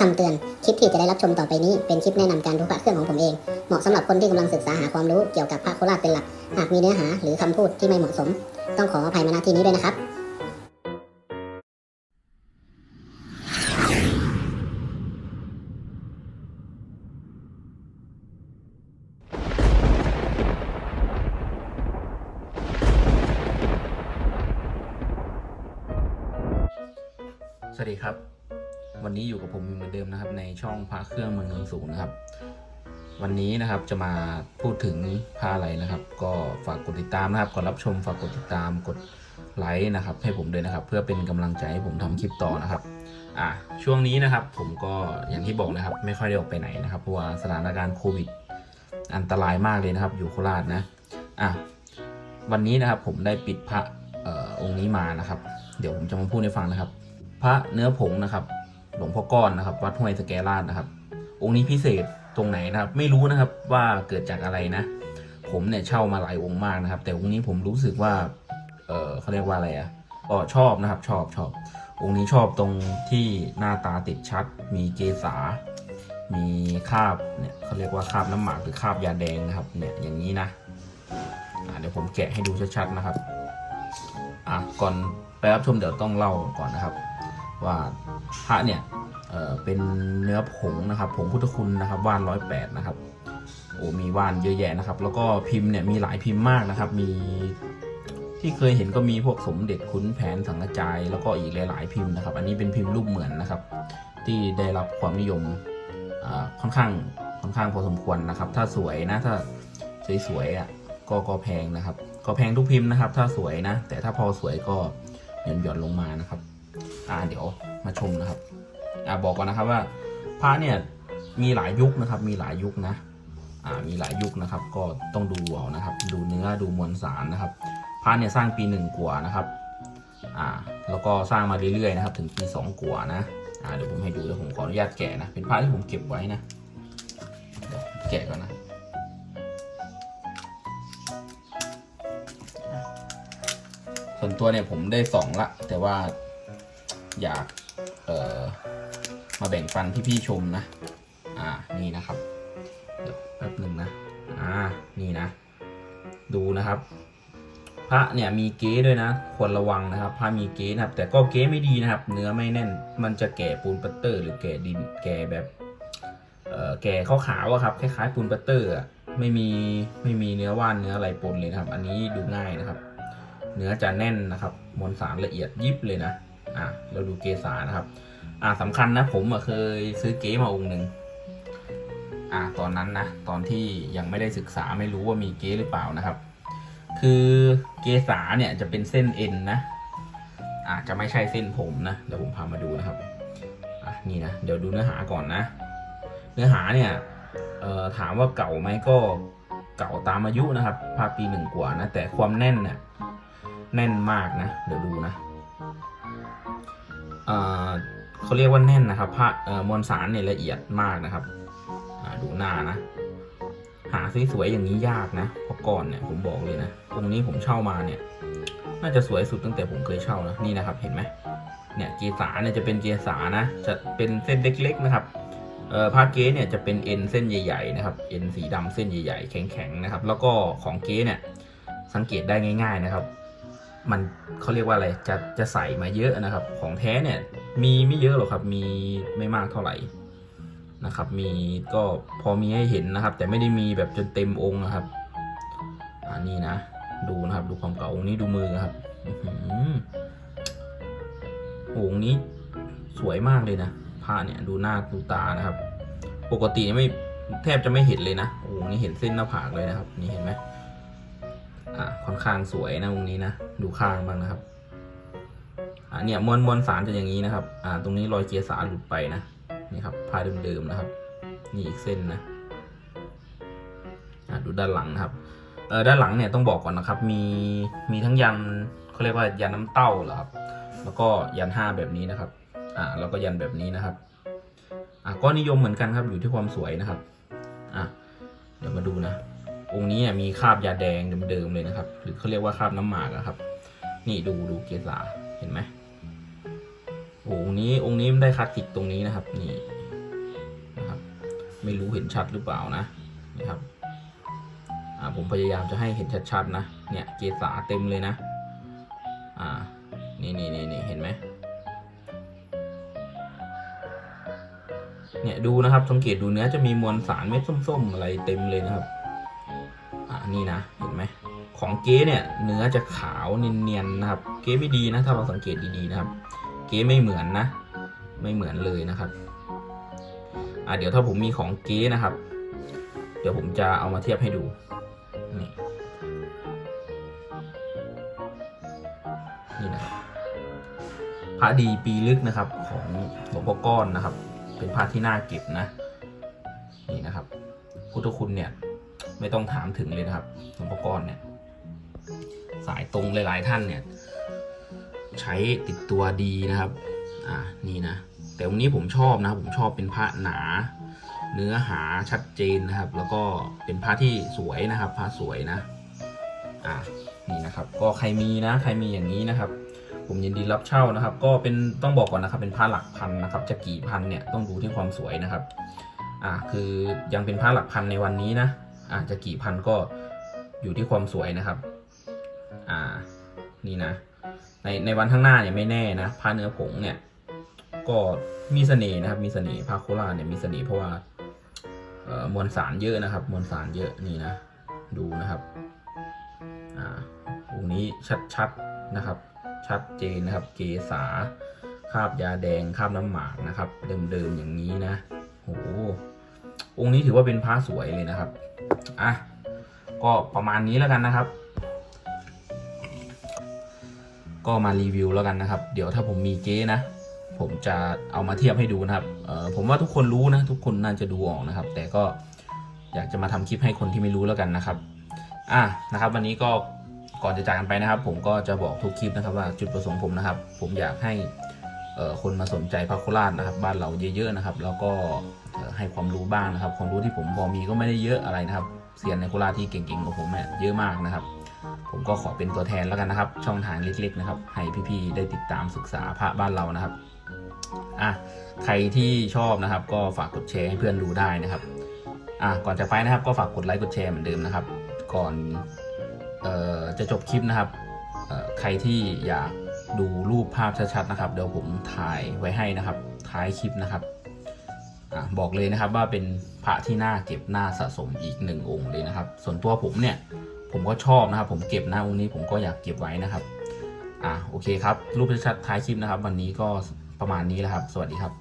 คำเตือน คลิปที่จะได้รับชมต่อไปนี้ เป็นคลิปแนะนำการดูพระเครื่องของผมเอง เหมาะสำหรับคนที่กำลังศึกษาหาความรู้เกี่ยวกับพระโคราชเป็นหลัก หากมีเนื้อหาหรือคำพูดที่ไม่เหมาะสม ต้องขออภัยมาณที่นี้ด้วยนะครับ สวัสดีครับ วันนี้อยู่กับผมเหมือนเดิมนะครับ ในช่องพระเครื่องเมืองนนสูงนะครับ วันนี้นะครับจะมาพูดถึงพระอะไรนะครับ ก็ฝากกดติดตามนะครับก่อนรับชมฝากกดติดตามกดไลค์นะครับ ให้ผมด้วยนะครับ เพื่อเป็นกำลังใจให้ผมทำคลิปต่อนะครับอะช่วงนี้นะครับ ผมก็อย่างที่บอกนะครับ ไม่ค่อยได้ออกไปไหนนะครับเพราะว่าสถานการณ์โควิด อันตรายมากเลยนะครับ อยู่โคราชนะอะวันนี้นะครับผมได้ปิดพระออองค์นี้มานะครับ เดี๋ยวผมจะมาพูดให้ฟังนะครับ พระเนื้อผงนะครับ หลวงพ่อก้อนนะครับ วัดห้วยสแกราชนะครับ องค์นี้พิเศษตรงไหนนะครับ ไม่รู้นะครับว่าเกิดจากอะไรนะ ผมเนี่ยเช่ามาหลายองค์มากนะครับ แต่องค์นี้ผมรู้สึกว่า เออเขาเรียกว่าอะไรอะ่ะก็ชอบนะครับชอบชอบ องค์นี้ชอบตรงที่หน้าตาติดชัด มีเกษา มีคราบเนี่ยเขาเรียกว่าคราบน้ำหมากหรือคราบยาแดงนะครับ เนี่ยอย่างนี้นะเดี๋ยวผมแกะให้ดูชัดๆนะครับ อะก่อนไปรับชมเดี๋ยวต้องเล่าก่อนนะครับ ว่าพระเนี่ยเเป็นเนื้อผงนะครับผงพุทธคุณนะครับว่านร้อยแปดนะครับโอ้มีว่านเยอะแยะนะครับ แล้วก็พิมพ์เนี่ยมีหลายพิมพ์มากนะครับ มีที่เคยเห็นก็มีพวกสมเด็จขุนแผนสังกระจาย แล้วก็อีกหลาย ๆ พิมพ์นะครับ อันนี้เป็นพิมพ์รูปเหมือนนะครับ ที่ได้รับความนิยมค่อนข้างค่อนข้างพอสมควรนะครับ ถ้าสวยนะถ้าสวยๆอะก็ก็แพงนะครับ ก็แพงทุกพิมพ์นะครับ ถ้าสวยนะ แต่ถ้าพอสวยก็หย่อนหย่อนลงมานะครับ อ่าเดี๋ยวมาชมนะครับอ่าบอกก่อนนะครับว่าพระเนี่ยมีหลายยุคนะครับ มีหลายยุคนะอ่ามีหลายยุคนะครับ ก็ต้องดูเอานะครับ ดูเนื้อดูมวลสารนะครับพระเนี่ยสร้างปีหนึ่งกว่านะครับอ่าแล้วก็สร้างมาเรื่อยๆนะครับ ถึงปีสองกว่านะอ่าเดี๋ยวผมให้ดูเดี๋ยวผมขออนุญาตแกะนะเป็นพระที่ผมเก็บไว้นะแกะก่อนนะส่วนตัวเนี่ยผมได้สองละ แต่ว่า อยากเออมาแบ่งปันพี่ๆชมนะ อ่านี่นะครับเดี๋ยวแป๊บหนึ่งนะอ่านี่นะ ดูนะครับ พระเนี่ยมีเก๊ด้วยนะ ควรระวังนะครับ พระมีเก๊นะครับ แต่ก็เก๊ไม่ดีนะครับ เนื้อไม่แน่น มันจะแก่ปูนปัตเตอร์ หรือแก่ดินแก่แบบเอ่อแก่ขาวๆอะครับคล้ายๆปูนปัตเตอร์อะไม่มีไม่มีเนื้อว่านเนื้ออะไรปนเลยนะครับ อันนี้ดูง่ายนะครับ เนื้อจะแน่นนะครับมวลสารละเอียดยิบเลยนะ อะเราดูเกสานะครับ อ่าสำคัญนะผมเคยซื้อเก๊มาองค์หนึ่งอ่าตอนนั้นนะตอนที่ยังไม่ได้ศึกษาไม่รู้ว่ามีเก๊หรือเปล่านะครับ คือเกสาเนี่ยจะเป็นเส้นเอ็นนะอาจจะไม่ใช่เส้นผมนะเดี๋ยวผมพามาดูนะครับอะนี่นะเดี๋ยวดูเนื้อหาก่อนนะ เนื้อหาเนี่ยเอ่อถามว่าเก่าไหมก็เก่าตามอายุนะครับภาปีหนึ่งกว่านะแต่ความแน่นเนี่ยแน่นมากนะ เดี๋ยวดูนะ เขาเรียกว่าแน่นนะครับพระเอ่อมวลสารเนี่ยละเอียดมากนะครับดูหน้านะ หาสวยๆอย่างนี้ยากนะเพราะก่อนเนี่ยผมบอกเลยนะองนี้ผมเช่ามาเนี่ย น่าจะสวยสุดตั้งแต่ผมเคยเช่านะนี่นะครับ เห็นไหมเนี่ยเกสาเนี่ยจะเป็นเกสานะ จะเป็นเส้นเล็ก ๆ นะครับเอ่อผ้าเก๊เนี่ยจะเป็นเอ็นเส้นใหญ่ๆนะครับเอ็นสีดำเส้นใหญ่ๆแข็งๆนะครับ แล้วก็ของเก๊เนี่ยสังเกตได้ง่าย ๆนะครับ มันเขาเรียกว่าอะไรจะจะใส่มาเยอะนะครับ ของแท้เนี่ยมีไม่เยอะหรอกครับ มีไม่มากเท่าไหร่นะครับ มีก็พอมีให้เห็นนะครับ แต่ไม่ได้มีแบบจนเต็มองค์นะครับอันนี้นะ ดูนะครับ ดูความเก่าองค์นี้ดูมือครับอื้อหืองค์นี้สวยมากเลยนะผ้าเนี่ยดูหน้าดูตานะครับ ปกติไม่แทบจะไม่เห็นเลยนะอ้โหนี่เห็นเส้นหน้าผากเลยนะครับ นี่เห็นไหม อ่าค่อนข้างสวยนะตรงนี้นะดูข้างบ้างนะครับอ่าเนี่ยมวลมวลสารจะอย่างนี้นะครับ อ่า ตรงนี้รอยเกียร์สารหลุดไปนะนี่ครับผ้าเดิมๆนะครับ นี่อีกเส้นนะอ่าดูด้านหลังนะครับเออด้านหลังเนี่ยต้องบอกก่อนนะครับ มีมีทั้งยันเขาเรียกว่ายันน้ำเต้าเหรอครับ แล้วก็ยันห้าแบบนี้นะครับ อ่าแล้วก็ยันแบบนี้นะครับ อ่าก็นิยมเหมือนกันครับอยู่ที่ความสวยนะครับ อะเดี๋ยวมาดูนะ องค์นี้เนี่ยมีคราบยาแดงเดิมๆเลยนะครับ หรือเขาเรียกว่าคราบน้ำหมากอะครับ นี่ดูดูเกศาเห็นไหมโอ้องค์นี้องค์นี้มันได้คลาสสิกตรงนี้นะครับ นี่นะครับ ไม่รู้เห็นชัดหรือเปล่านะนี่ครับอ่าผมพยายามจะให้เห็นชัดๆนะเนี่ยเกษาเต็มเลยนะอ่านี่นี่นี่นี่เห็นไหมเนี่ยดูนะครับสังเกตดูเนื้อจะมีมวลสารเม็ดส้ม ๆ อะไรเต็มเลยนะครับ นี่นะ เห็นไหม ของเก๊เนี่ยเนื้อจะขาวเนียนๆนะครับ เก๊ไม่ดีนะถ้าเราสังเกตดีๆนะครับ เก๊ไม่เหมือนนะ ไม่เหมือนเลยนะครับอ่าเดี๋ยวถ้าผมมีของเก๊นะครับ เดี๋ยวผมจะเอามาเทียบให้ดูนี่นี่นะครับพระดีปีลึกนะครับของหลวงพ่อก้อนนะครับ เป็นพระที่น่าเก็บนะ นี่นะครับ พุทธคุณเนี่ย ไม่ต้องถามถึงเลยนะครับหลวงพ่อก้อนเนี่ย สายตรงหลาย ๆ ท่านเนี่ย ใช้ติดตัวดีนะครับ อ่านี่นะ แต่วันนี้ผมชอบนะผมชอบเป็นพระหนา เนื้อหาชัดเจนนะครับ แล้วก็เป็นพระที่สวยนะครับพระสวยนะ อ่านี่นะครับ ก็ใครมีนะ ใครมีอย่างนี้นะครับผมยินดีรับเช่านะครับ ก็เป็นต้องบอกก่อนนะครับเป็นพระหลักพันนะครับจะกี่พันเนี่ยต้องดูที่ความสวยนะครับ อ่าคือยังเป็นพระหลักพันในวันนี้นะ อาจจะกี่พันก็อยู่ที่ความสวยนะครับ อ่า นี่นะ ในในวันข้างหน้าเนี่ยไม่แน่นะพระเนื้อผงเนี่ย ก็มีเสน่ห์นะครับ มีเสน่ห์พระโคราเนี่ยมีเสน่ห์เพราะว่าเมวลสารเยอะนะครับ มวลสารเยอะนี่นะ ดูนะครับอ่าองนี้ชัดๆนะครับ ชัดเจนนะครับ เกษาคราบยาแดงคราบน้ำหมากนะครับ เดิมๆอย่างนี้นะโหองค์นี้ถือว่าเป็นพระสวยเลยนะครับ อะก็ประมาณนี้แล้วกันนะครับ ก็มารีวิวแล้วกันนะครับ เดี๋ยวถ้าผมมีเก๊นะ ผมจะเอามาเทียบให้ดูนะครับเออผมว่าทุกคนรู้นะ ทุกคนน่าจะดูออกนะครับ แต่ก็อยากจะมาทำคลิปให้คนที่ไม่รู้แล้วกันนะครับ อะนะครับ วันนี้ก็ก่อนจะจากกันไปนะครับ ผมก็จะบอกทุกคลิปนะครับว่าจุดประสงค์ผมนะครับ ผมอยากให้ คนมาสนใจพระโคราชนะครับ บ้านเราเยอะๆนะครับ แล้วก็ให้ความรู้บ้างนะครับ ความรู้ที่ผมพอมีก็ไม่ได้เยอะอะไรนะครับเซียนในโคราชที่เก่งๆของผมเนี่ยเยอะมากนะครับ ผมก็ขอเป็นตัวแทนแล้วกันนะครับ ช่องทางเล็กๆนะครับ ให้พี่ๆได้ติดตามศึกษาพระบ้านเรานะครับอะใครที่ชอบนะครับ ก็ฝากกดแชร์ให้เพื่อนดูได้นะครับอะก่อนจะไปนะครับ ก็ฝากกดไลค์กดแชร์เหมือนเดิมนะครับ ก่อนเอ่อจะจบคลิปนะครับเอ่อใครที่อยาก ดูรูปภาพชัดๆนะครับ เดี๋ยวผมถ่ายไว้ให้นะครับ ท้ายคลิปนะครับอบอกเลยนะครับว่าเป็นพระที่น่าเก็บน่าสะสมอีกหนึ่งองค์เลยนะครับ ส่วนตัวผมเนี่ยผมก็ชอบนะครับ ผมเก็บนะองค์นี้ผมก็อยากเก็บไว้นะครับ อ่าโอเคครับ รูปชัดๆท้ายคลิปนะครับ วันนี้ก็ประมาณนี้แหละครับ สวัสดีครับ